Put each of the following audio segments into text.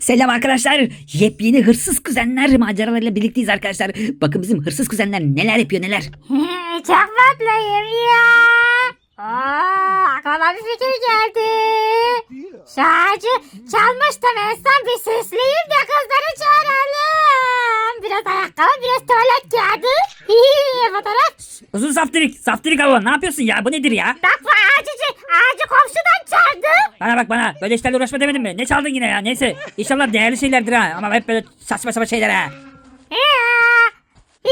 Selam arkadaşlar. Yepyeni hırsız kuzenler maceralarıyla birlikteyiz arkadaşlar. Bakın bizim hırsız kuzenler neler yapıyor neler. Çok mutluyum ya. Aa, aklıma bir fikir geldi. Ağacı çalmıştım en son bir süsleyeyim de kızları çağıralım. Biraz ayakkabı biraz tuvalet. Hii, fotoğraf. Uzun saftirik, saftirik hava ne yapıyorsun ya bu nedir ya? Bak bu ağacı, ağacı komşudan çaldı. Bana bak bana böyle işlerle uğraşma demedim mi? Ne çaldın yine ya neyse. İnşallah değerli şeylerdir ha ama hep böyle saçma saçma şeyler ha. Ya,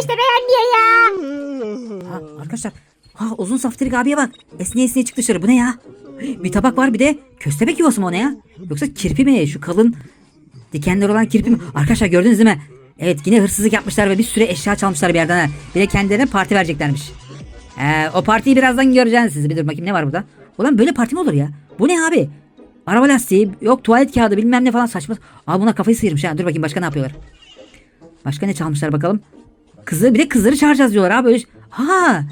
işte beğenmiyor ya. Ha arkadaşlar. Ha uzun saftirik abiye bak. Esneye esneye çıktı dışarı bu ne ya? Bir tabak var bir de köstebek yuvası mı o ne ya? Yoksa kirpi mi? Şu kalın dikenler olan kirpi mi? Arkadaşlar gördünüz değil mi? Evet yine hırsızlık yapmışlar ve bir sürü eşya çalmışlar bir yerden ha. Bir de kendilerine parti vereceklermiş. Ee, o partiyi birazdan göreceğiz siz. Bir dur bakayım ne var burada? Ulan böyle parti mi olur ya? Bu ne abi? Araba lastiği, yok tuvalet kağıdı bilmem ne falan saçma. Abi buna kafayı sıyırmış ha. Dur bakayım başka ne yapıyorlar? Başka ne çalmışlar bakalım? Kızı bir de kızları çağıracağız diyorlar abi. Böyle... Ha!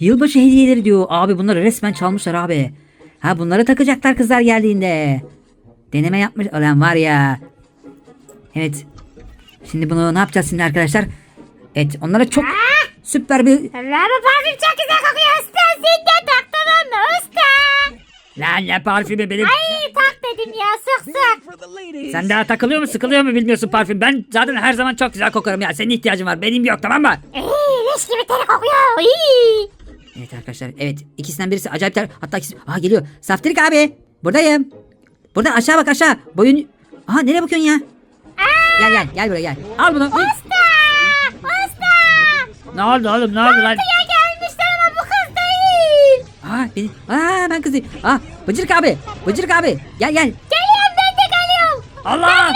Yılbaşı hediyeleri diyor. Abi bunları resmen çalmışlar abi. Ha bunları takacaklar kızlar geldiğinde. Deneme yapmış. Ulan var ya. Evet. Şimdi bunu ne yapacağız şimdi arkadaşlar? Evet onlara çok süper bir... Bu parfüm çok güzel kokuyor usta. Sen de taktın mı usta? Lan ne parfümü benim. Ay tak dedim ya sık sık. Sen daha takılıyor mu sıkılıyor mu bilmiyorsun parfüm. Ben zaten her zaman çok güzel kokarım ya. Senin ihtiyacın var. Benim yok tamam mı? İyi leş gibi ter kokuyor. İyi. Evet arkadaşlar evet ikisinden birisi acayip ter hatta ikisi Aha geliyor Saftirik abi buradayım Buradan aşağı bak aşağı boyun Aha nereye bakıyorsun ya Gel gel gel buraya gel Al bunu Usta! Usta! Ne oldu oğlum ne oldu lan Ya gelmişler ama bu kız değil. Aa, beni, aa ben kızım Aa Bıcırık abi Bıcırık abi gel gel Geliyorum ben de geliyorum. Allah Neredeyim?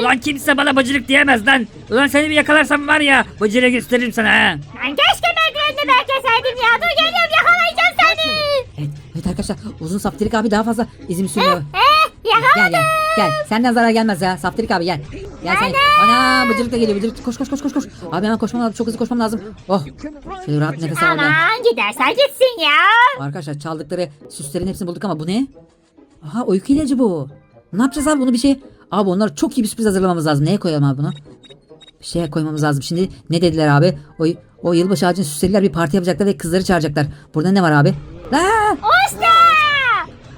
Ulan kimse bana bıcırık diyemez lan Ulan seni bir yakalarsam var ya Bıcırığı gösteririm sana ha Ben keşke merdivenini bekleseydim ya. Dur geliyorum yakalayacağım seni. Evet, evet arkadaşlar uzun Saftirik abi daha fazla izin sürüyor Eh yakaladım. Gel gel gel. Senden zarar gelmez ya. Saftirik abi gel. Gel sen. Ana bıcırık da geliyor bıcırık. Koş koş koş koş koş. Abi hemen koşmam lazım. Çok hızlı koşmam lazım. Oh. Şöyle rahat nefes al oradan. Aman gidersen gitsin ya. Arkadaşlar çaldıkları süslerin hepsini bulduk ama bu ne? Aha uyku ilacı bu. Ne yapacağız abi bunu bir şey? Abi onlara çok iyi bir sürpriz hazırlamamız lazım. Neye koyalım abi bunu? Bir şeye koymamız lazım. Şimdi ne dediler abi? O, o yılbaşı ağacını süslediler bir parti yapacaklar ve kızları çağıracaklar. Burada ne var abi? La! Usta!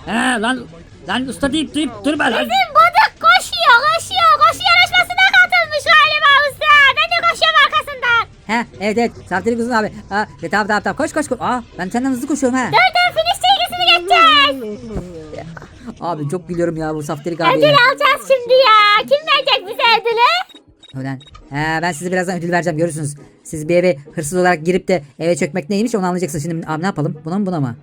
He lan lan usta deyip deyip durma lan. Bizim bıdık koşuyor koşuyor. Koşu yarışmasına katılmış galiba usta. Ben de koşuyorum arkasından. He evet evet Saftirik uzun abi. Ha, e, tamam tamam tamam koş koş koş. Aa ben senden hızlı koşuyorum ha. Dur dur finish çizgisini geçeceğiz. Abi çok gülüyorum ya bu Saftirik abi. Ödül alacağız şimdi ya. Kim verecek bize ödülü? Ulan. He, ben size birazdan ödül vereceğim görürsünüz. Siz bir eve hırsız olarak girip de eve çökmek neymiş onu anlayacaksınız. Şimdi abi ne yapalım? Buna mı buna mı?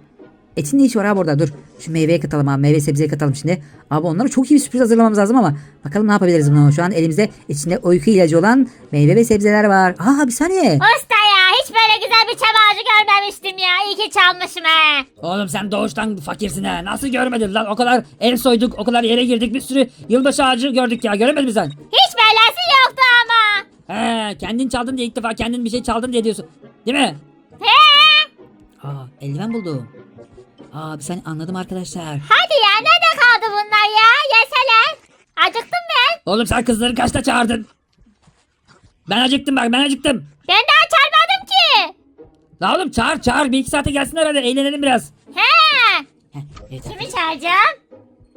Etin ne işi var abi orada? Dur. Şu meyveye katalım abi. Meyve sebzeye katalım şimdi. Abi onlara çok iyi bir sürpriz hazırlamamız lazım ama bakalım ne yapabiliriz buna. Şu an elimizde içinde uyku ilacı olan meyve ve sebzeler var. Aa bir saniye. Usta ya hiç böyle güzel bir çam ağacı görmemiştim ya. İyi ki çalmışım he. Oğlum sen doğuştan fakirsin ha. Nasıl görmedin lan? O kadar ev soyduk, o kadar yere girdik. Bir sürü yılbaşı ağacı gördük ya. Göremedin mi sen? Hiç belası yoktu ama. He, kendin çaldın diye ilk defa kendin bir şey çaldın diye diyorsun. Değil mi? He? Aa, eldiven buldum. Aa, bir saniye anladım arkadaşlar. Hadi ya nerede kaldı bunlar ya? Yeseler. Acıktım ben. Oğlum sen kızları kaçta çağırdın? Ben acıktım bak ben acıktım. Ben daha çağırmadım ki. La oğlum çağır çağır bir iki saate gelsinler hadi eğlenelim biraz. He. Heh, evet, Kimi çağıracağım?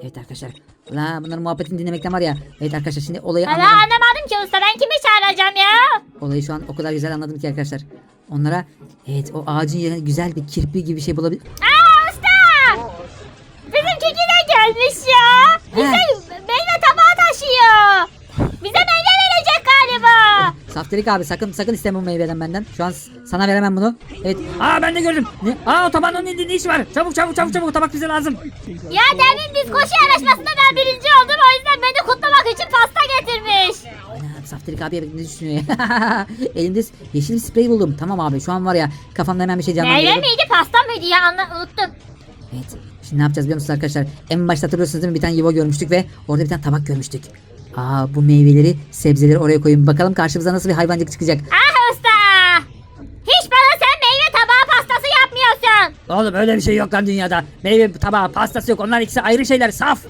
evet arkadaşlar. La bunların muhabbetini dinlemekten var ya. Evet arkadaşlar şimdi olayı Valla anladım. anlamadım ki usta. Ben kimi çağıracağım ya? Olayı şu an o kadar güzel anladım ki arkadaşlar. Onlara evet o ağacın yerine güzel bir kirpi gibi bir şey bulabilir. Aa Bize meyve tabağı taşıyor. Bize meyve verecek galiba. Saftirik abi sakın sakın isteme bu meyveden benden. Şu an s- sana veremem bunu. Evet. Aa ben de gördüm. Ne? Aa o tabağın ne, ne işi var? Çabuk çabuk çabuk çabuk o tabak bize lazım. Ya demin biz koşu yarışmasında ben birinci oldum. O yüzden beni kutlamak için pasta getirmiş. Ana Saftirik bak ne düşünüyor ya. Elimde s- yeşil bir sprey buldum. Tamam abi şu an var ya kafamda hemen bir şey Meyve canlandırıyorum. miydi pasta mıydı ya Anla, unuttum. Evet. Şimdi ne yapacağız biliyor musunuz arkadaşlar? En başta hatırlıyorsunuz değil mi? Bir tane yuva görmüştük ve orada bir tane tabak görmüştük. Aa bu meyveleri, sebzeleri oraya koyun. Bakalım karşımıza nasıl bir hayvancık çıkacak. Ah usta. Hiç bana sen meyve tabağı pastası yapmıyorsun. Oğlum öyle bir şey yok lan dünyada. Meyve tabağı, pastası yok. Onlar ikisi ayrı şeyler. Saf.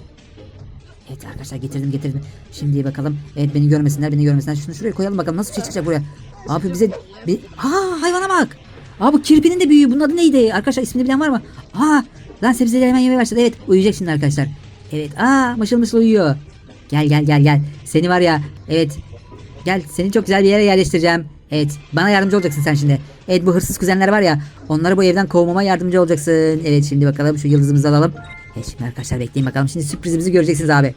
Evet arkadaşlar getirdim getirdim. Şimdi bakalım. Evet beni görmesinler beni görmesinler. Şunu şuraya koyalım bakalım nasıl bir şey çıkacak buraya. Abi bize bir... Ha hayvana bak. Aa bu kirpinin de büyüğü. Bunun adı neydi? Arkadaşlar ismini bilen var mı? Aa lan sebzeleri hemen yemeye başladı. Evet uyuyacak şimdi arkadaşlar. Evet aa mışıl mışıl uyuyor. Gel gel gel gel. Seni var ya evet. Gel seni çok güzel bir yere yerleştireceğim. Evet bana yardımcı olacaksın sen şimdi. Evet bu hırsız kuzenler var ya. Onları bu evden kovmama yardımcı olacaksın. Evet şimdi bakalım şu yıldızımızı alalım. Evet şimdi arkadaşlar bekleyin bakalım. Şimdi sürprizimizi göreceksiniz abi.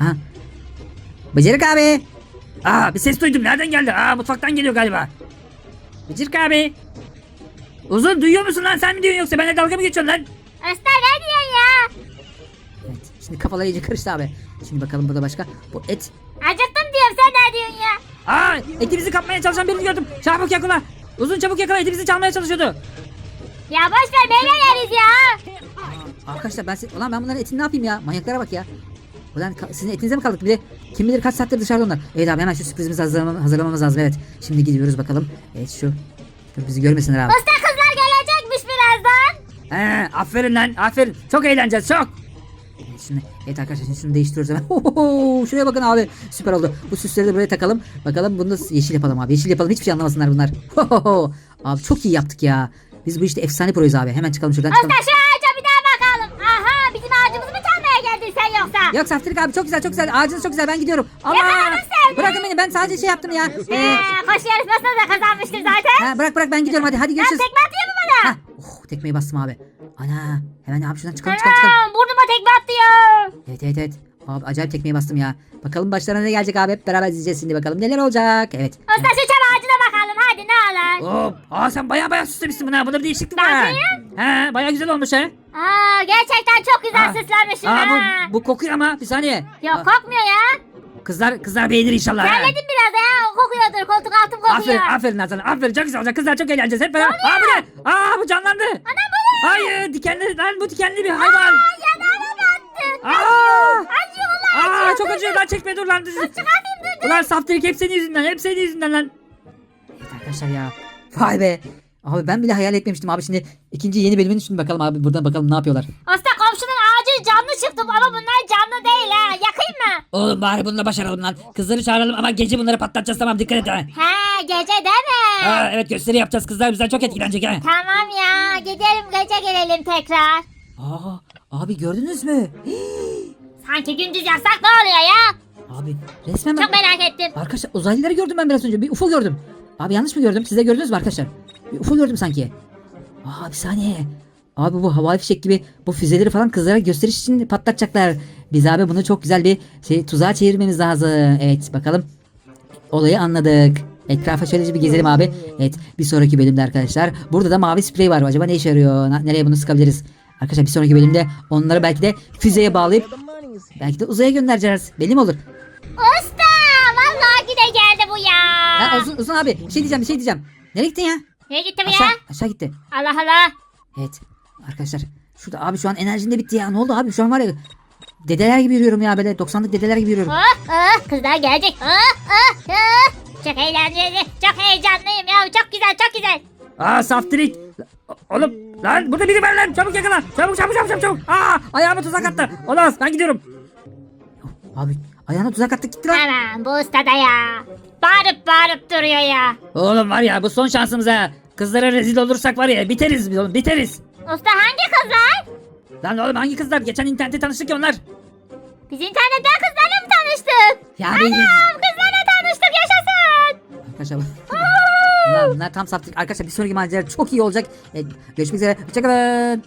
Aha. Bıcırık abi. Aa bir ses duydum. Nereden geldi? Aa mutfaktan geliyor galiba. Bıcırık abi. Uzun duyuyor musun lan? Sen mi diyorsun yoksa benimle dalga mı geçiyorsun lan? Usta ne diyorsun ya? Evet. Şimdi kafalar iyice karıştı abi. Şimdi bakalım burada başka. Bu et. Acıktım diyorum sen ne diyorsun ya? Aa etimizi kapmaya çalışan birini gördüm. Çabuk yakala. Uzun çabuk yakala etimizi çalmaya çalışıyordu. Ya boş ver böyle yeriz ya. Arkadaşlar ben siz... Ulan ben bunların etini ne yapayım ya? Manyaklara bak ya. Ulan ka- sizin etinize mi kaldık? Bir de kim bilir kaç saattir dışarıda onlar. Evet abi hemen şu sürprizimizi hazırlamamız, hazırlamamız lazım. Evet. Şimdi gidiyoruz bakalım. Evet şu. Bizi görmesinler abi. Usta. He, aferin lan aferin. Çok eğleneceğiz çok. Evet, şimdi, evet arkadaşlar şimdi şunu değiştiriyoruz hemen. Hohoho, şuraya bakın abi. Süper oldu. Bu süsleri de buraya takalım. Bakalım bunu yeşil yapalım abi. Yeşil yapalım. Hiçbir şey anlamasınlar bunlar. Hohoho. Abi çok iyi yaptık ya. Biz bu işte efsane proyuz abi. Hemen çıkalım şuradan çıkalım. Usta şu ağaca bir daha bakalım. Aha bizim ağacımızı mı çalmaya geldin sen yoksa? Yok Saftirik abi çok güzel çok güzel. Ağacınız çok güzel. Ben gidiyorum. Allah. Yakaladın sen. Bırakın beni. Ben sadece şey yaptım ya. Ee, Ee, koşu yarışmasında da kazanmıştım zaten. ha, bırak bırak ben gidiyorum hadi. Hadi görüşürüz. tekme atıyor mu bana? Ha, oh, tekmeyi bastım abi. Ana. Hemen abi şuradan çıkalım çıkalım çıkalım. Anam burnuma tekme atıyor. Evet evet evet. Abi acayip tekmeyi bastım ya. Bakalım başlarına ne gelecek abi hep beraber izleyeceğiz şimdi bakalım neler olacak. Evet. Usta şu çam ağacına bakalım hadi ne olur. Hop. Aa sen baya baya süslemişsin bunu ha. Bunda bir değişiklik var. Bakayım. He baya güzel olmuş ha. Aa gerçekten çok güzel Aa. süslenmişsin Aa ha. bu, bu kokuyor ama bir saniye. Yok Aa, kokmuyor ya. Kızlar kızlar beğenir inşallah. ha. Terledim biraz ya kokuyordur koltuk altım kokuyor. Aferin aferin Nazan aferin çok güzel olacak kızlar çok eğleneceğiz hep beraber. Aa bu ne? Aa bu canlandı. Ana bu ne? Hayır dikenli lan bu dikenli bir hayvan. Yanağına battı. Aa. Acıyor ulan acıyor. Aa çok acıyor lan çekme dur lan. Çıkartayım dur dur. Ulan saftirik hep senin yüzünden hep senin yüzünden lan. Evet arkadaşlar ya. Vay be. Abi ben bile hayal etmemiştim abi şimdi ikinci yeni bölümünü şimdi bakalım abi buradan bakalım ne yapıyorlar. Usta komşunun ağacı canlı çıktı ama bunlar canlı değil ha. Yakayım mı? Oğlum bari bununla başaralım lan. Kızları çağıralım ama gece bunları patlatacağız tamam dikkat et ha. He gece deme. Aa, evet gösteri yapacağız kızlar bizden çok etkilenecek ha. Tamam ya gidelim gece gelelim tekrar. Aa, abi gördünüz mü? Sanki gündüz yapsak ne oluyor ya? Abi resmen ben... Çok merak ettim. Arkadaşlar uzaylıları gördüm ben biraz önce. Bir UFO gördüm. Abi yanlış mı gördüm? Siz de gördünüz mü arkadaşlar? Bir UFO gördüm sanki. Aa bir saniye. Abi bu havai fişek gibi bu füzeleri falan kızlara gösteriş için patlatacaklar. Biz abi bunu çok güzel bir şey tuzağa çevirmemiz lazım. Evet bakalım. Olayı anladık. Etrafa şöylece bir gezelim abi. Evet bir sonraki bölümde arkadaşlar. Burada da mavi sprey var. Acaba ne işe yarıyor? Nereye bunu sıkabiliriz? Arkadaşlar bir sonraki bölümde onları belki de füzeye bağlayıp belki de uzaya göndereceğiz. Belli mi olur? Usta vallahi gide geldi bu ya. Ha, uzun, uzun abi bir şey diyeceğim bir şey diyeceğim. Nereye gittin ya? Nereye gitti bu Aşağı, ya? aşağı gitti. Allah Allah. Evet arkadaşlar şurada abi şu an enerjin de bitti ya ne oldu abi şu an var ya dedeler gibi yürüyorum ya böyle 90'lık dedeler gibi yürüyorum. Oh oh kızlar gelecek. Oh oh oh. Çok eğlenceli. Çok heyecanlıyım ya. Çok güzel çok güzel. Aa saftirik. Oğlum lan burada biri var lan çabuk yakala. Çabuk çabuk çabuk çabuk. çabuk. Aa ayağıma tuzak attı. Olmaz ben gidiyorum. Abi ayağına tuzak attı gitti lan. Aman bu usta da ya. Bağırıp bağırıp duruyor ya. Oğlum var ya bu son şansımız ha. Kızlara rezil olursak var ya biteriz biz oğlum biteriz. Usta hangi kızlar? Lan oğlum hangi kızlar? Geçen internette tanıştık ya onlar. Biz internetten kızlarla mı tanıştık? Ya Anam biz... kızlarla tanıştık yaşasın. Arkadaşlar Bunlar, bunlar tam saptık. Arkadaşlar bir sonraki macera çok iyi olacak. Evet, görüşmek üzere. Hoşçakalın.